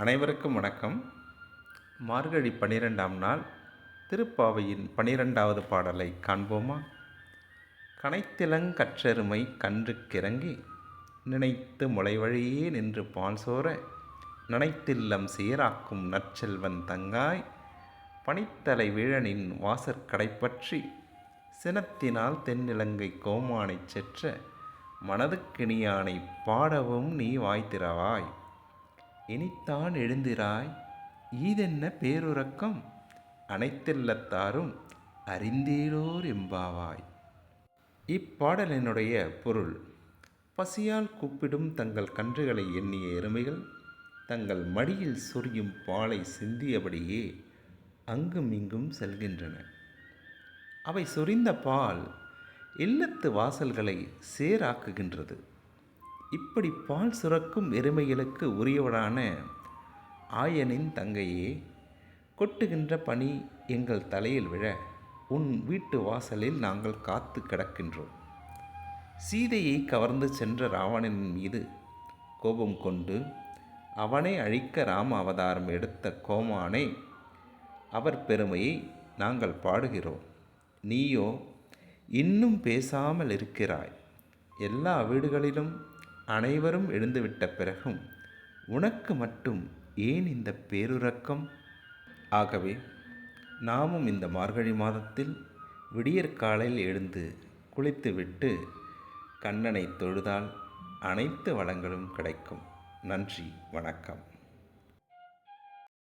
அனைவருக்கும் வணக்கம். மார்கழி பன்னிரெண்டாம் நாள் திருப்பாவையின் பனிரெண்டாவது பாடலை காண்போமா? கனைத்திலங்கற்றெருமை கன்றுக்கிறங்கி நினைத்து முளைவழியே நின்று பால் சோர நனைத்தில்லம் சீராக்கும் நற்செல்வன் தங்காய் பனித்தலை வீழனின் வாசற்கடைப்பற்றி சினத்தினால் தென்னிலங்கை கோமானைச் செற்ற மனதுக்கிணியானை பாடவும் நீ வாய்த்திரவாய் இனித்தான் எழுந்திராய். ஈதென்ன பேருறக்கம்? அனைத்தில்லத்தாரும் அறிந்தீரோர் எம்பாவாய் இப்பாடலினுடைய பொருள். பசியால் கூப்பிடும் தங்கள் கன்றுகளை எண்ணிய எருமைகள் தங்கள் மடியில் சொரியும் பாலை சிந்தியபடியே அங்கும் இங்கும் செல்கின்றன. அவை சொரிந்த பால் இல்லத்து வாசல்களை சேராக்குகின்றது. இப்படி பால் சுரக்கும் எருமைகளுக்கு உரியவனான ஆயனின் தங்கையே கொட்டுகின்ற பனி எங்கள் தலையில் விழ உன் வீட்டு வாசலில் நாங்கள் காத்து கிடக்கின்றோம். சீதையை கவர்ந்து சென்ற ராவணன் மீது கோபம் கொண்டு அவனை அழிக்க ராம அவதாரம் எடுத்த கோமானை அவர் பெருமையை நாங்கள் பாடுகிறோம். நீயோ இன்னும் பேசாமல் இருக்கிறாய். எல்லா வீடுகளிலும் அனைவரும் எழுந்துவிட்ட பிறகும் உனக்கு மட்டும் ஏன் இந்த பேருறக்கம்? ஆகவே நாமும் இந்த மார்கழி மாதத்தில் விடியற்காலையில் எழுந்து குளித்துவிட்டு கண்ணனை தொழுதால் அனைத்து வளங்களும் கிடைக்கும். நன்றி வணக்கம்.